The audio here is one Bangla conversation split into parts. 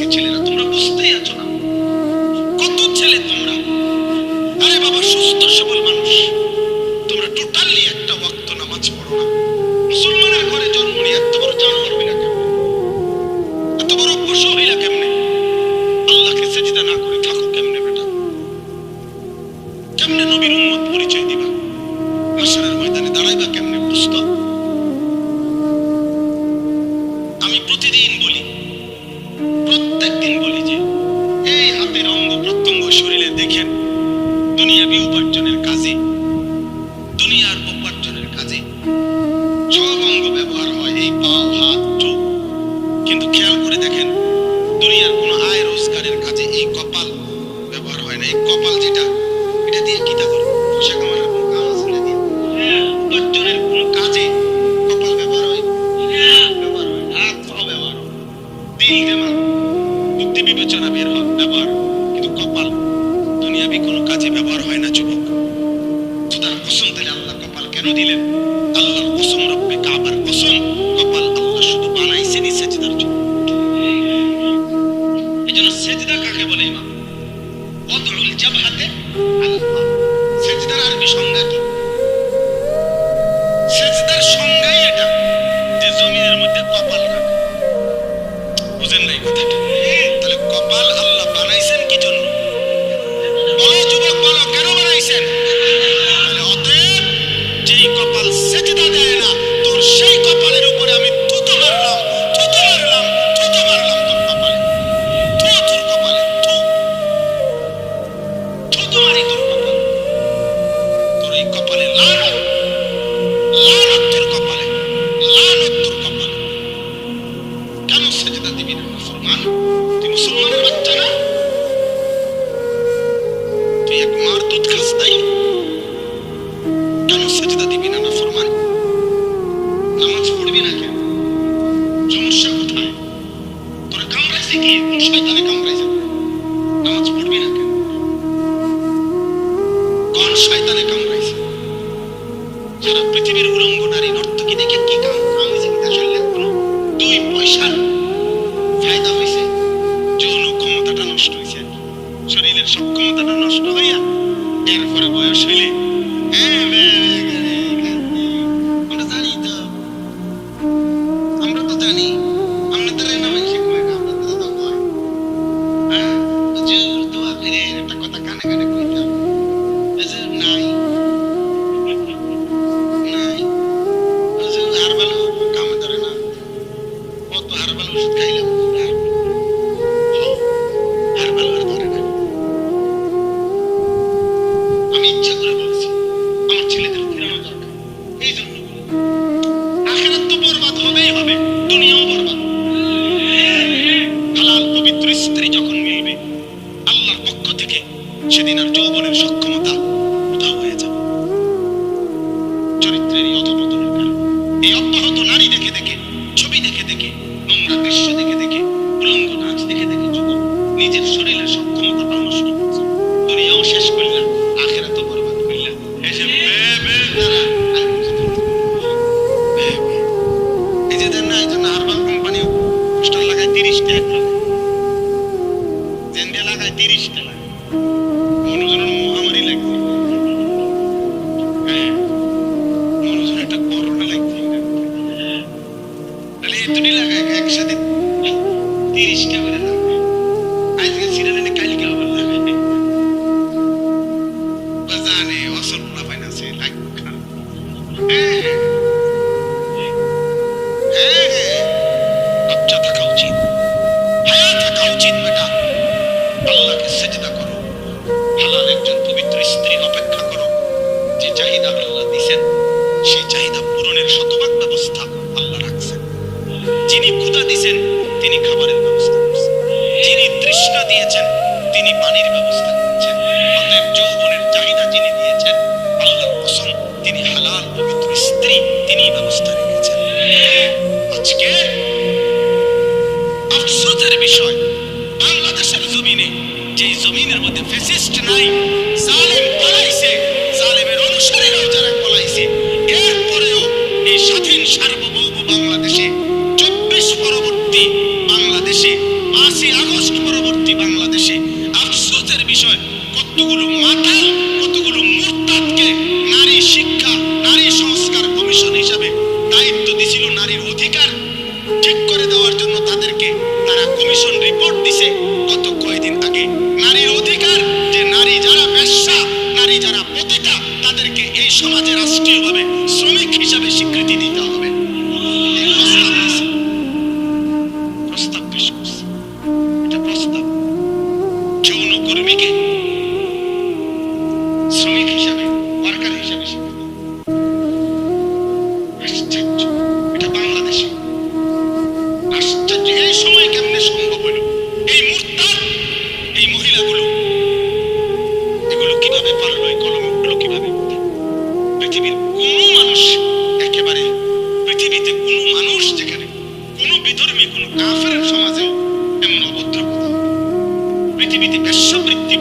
che ce le natura custodiano. পা হাত চোখ কিন্তু খেয়াল করে দেখেন Money. বিষয়। বাংলাদেশের জমিনে যে জমিনের মধ্যে ফেসিস্ট নাই রাষ্ট্রীয়ভাবে শ্রমিক হিসাবে স্বীকৃতি দিতে হবে।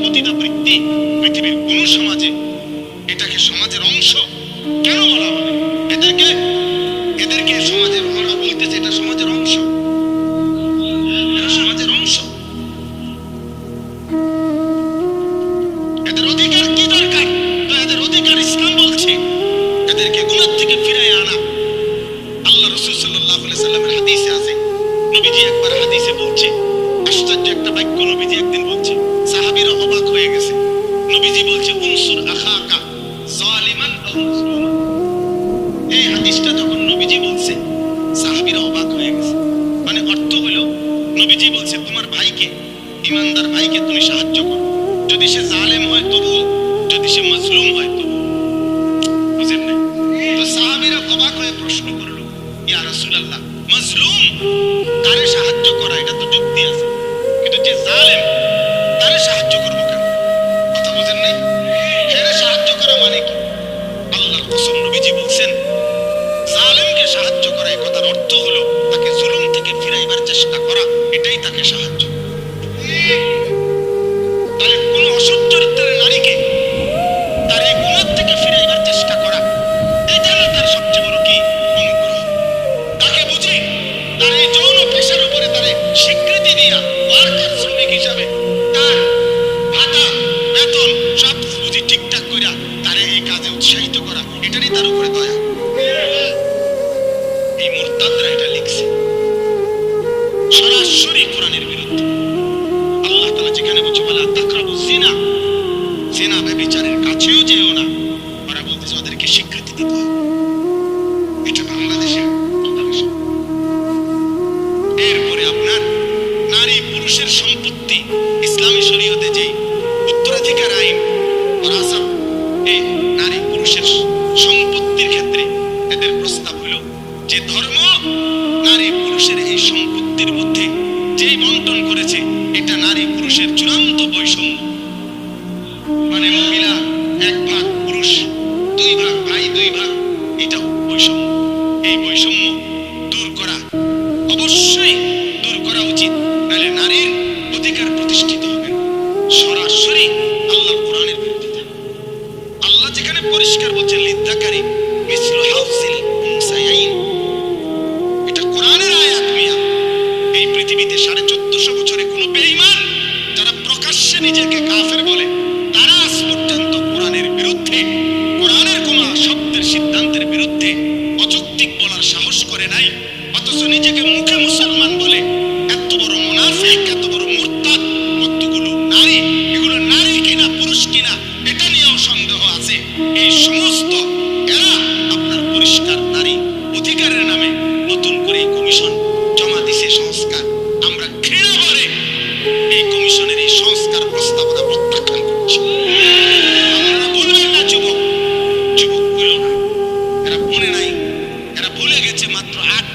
প্রতিটা ব্যক্তি পৃথিবীর কোন সমাজে এটাকে সমাজের অংশ কেন বলা হবে এদেরকে এদেরকে সমাজের ওরা বলতেছে এটা সমাজের অংশ। কষ্ট হইল নবীজি বলছে তোমার ভাইকে, ইমানদার ভাইকে তুমি সাহায্য করো। যদি সে জালেম হয় তবু যদি সে মজলুম হয় তবু প্রশ্ন করল, ইয়া রাসুল আল্লাহ মজলুম? কারে সাহায্য করা? এটা তো যুক্তি আছে। চোদ্দশো বছরে কোনো বেইমান যারা প্রকাশ্যে নিজেকে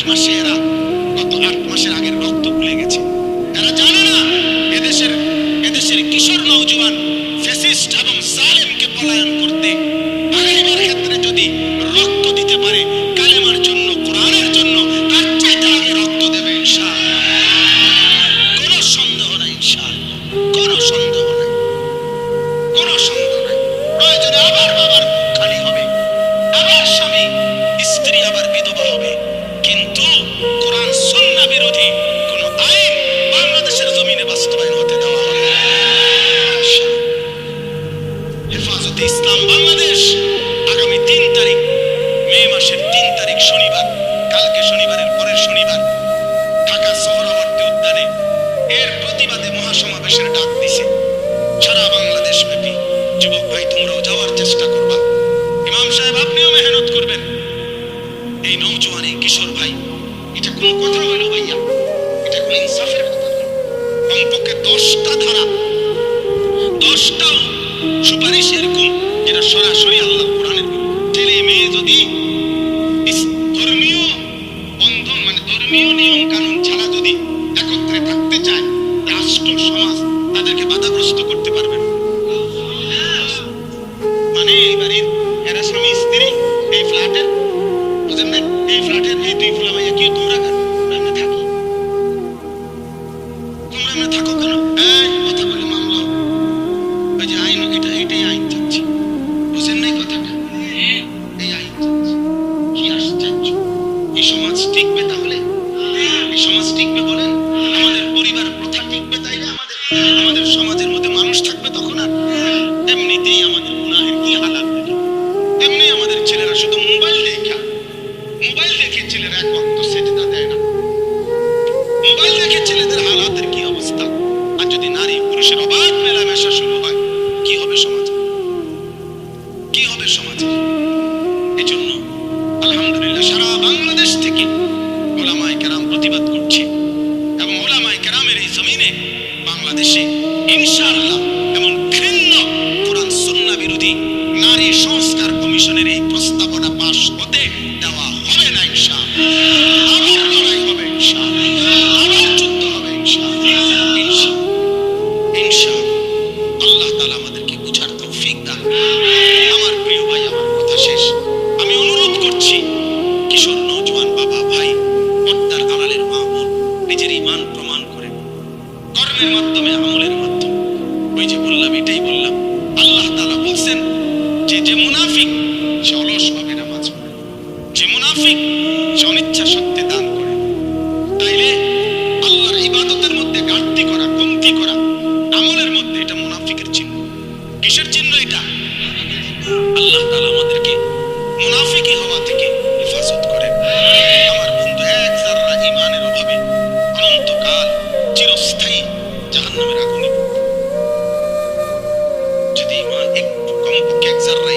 মাসে এরা গত আট মাসের আগের রক্ত ভুলে গেছে। জামাতে ইসলাম বাংলাদেশ, আগামী তিন তারিখ, মে মাসের তিন তারিখ শনিবার, কালকে শনিবারের পরের শনিবার, ঢাকা সোহরাবর্তী উদ্যানে এর প্রতিবাদে মহাসমাবেশের ডাক দিছে। সারা বাংলাদেশ ব্যাপী, যুবক ভাই, তোমরাও যাওয়ার চেষ্টা করবা। ইমাম সাহেব, আপনিও মেহনত করবেন। এই নৌজোয়ান এই কিশোর ভাই, এটা কোনো কথা হইল ভাইয়া? এটা কোনো ইনসাফের কথা কমপক্ষে দশটা ধারা, দশটা সুপারিশ এরকম যেটা সরাসরি আল্লাহ cancer.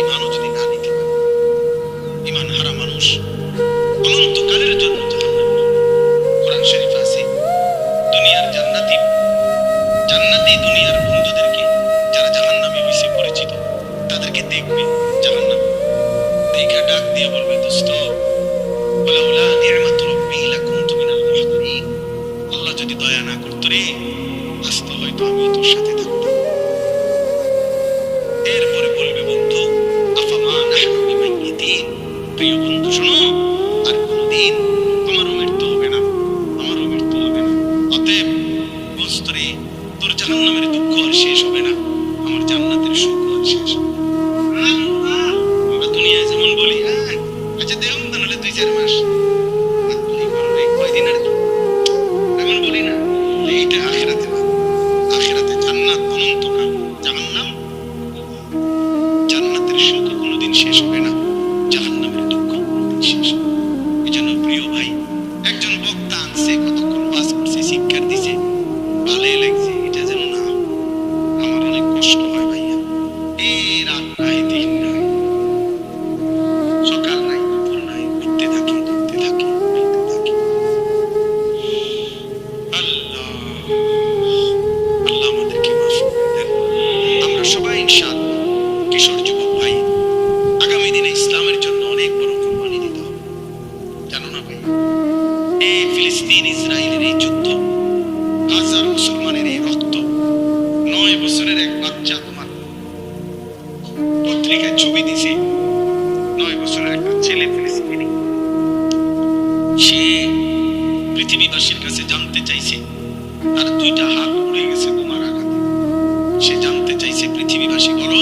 জানতে চাইছে পৃথিবীবাসী বলো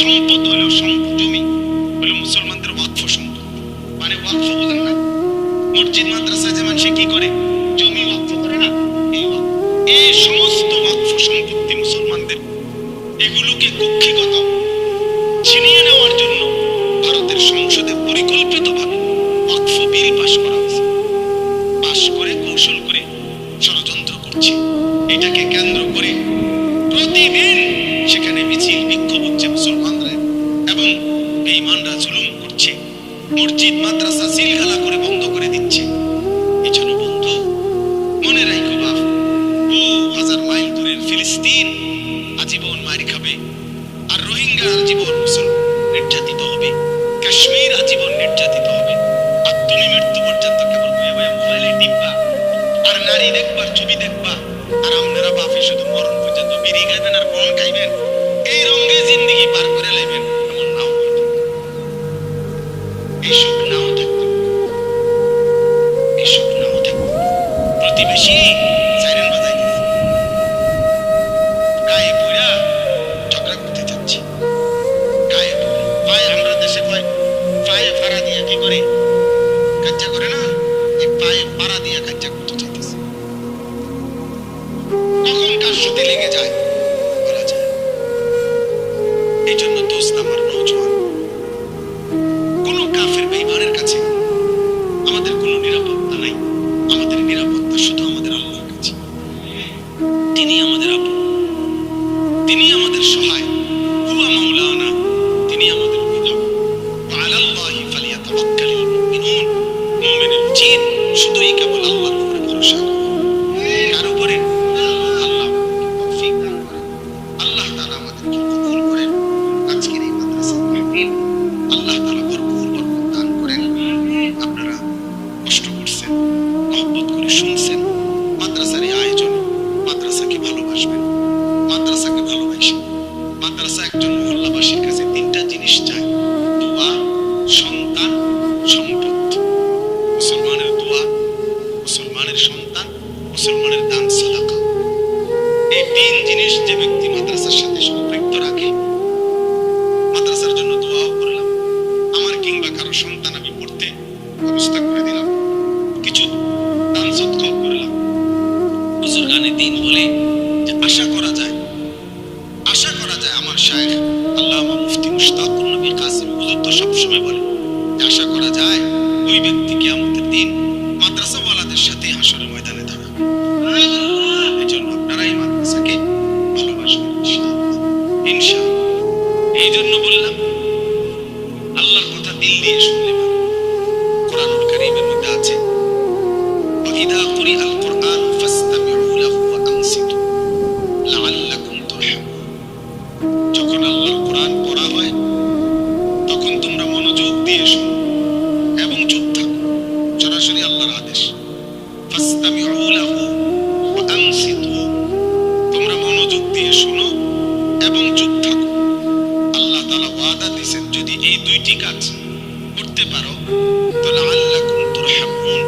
সম্পদ হইল জমি হইল মুসলমানদের ওয়াকফ সম্পদ। মানে ওয়াকফ বোঝেন না। মসজিদ মাদ্রাসায় যে মানুষে কি করে? ফিলিস্তিন আজীবন মারি খাবে, আর রোহিঙ্গা আজীবন মুসলমান নির্যাতিত হবে, কাশ্মীর আজীবন নির্যাতিত হবে আর তুমি মৃত্যু পর্যন্ত কেবল বয়ে বয়ে মোবাইলে টিপবা, আর নারী দেখবার ছবি দেখবা, আর আপনারা বাপে শুধু মরণ পর্যন্ত বেরিয়ে খাইবেন আর কল খাইবেন, এই রঙ্গে জিন্দিগি পার পায়ে পাড়া দিয়ে কাজটা করতে চাইতেছে কখন কার সাথে লেগে যায়, বলা যায়। এই জন্য দোস্ত আমার তোমরা মনোযোগ দিয়ে শোনো এবং আল্লাহ তালা ওয়াদা দিয়েছেন, যদি এই দুইটি কাজ করতে পারো, তাহলে আল্লাহ কুন্তুর হামুন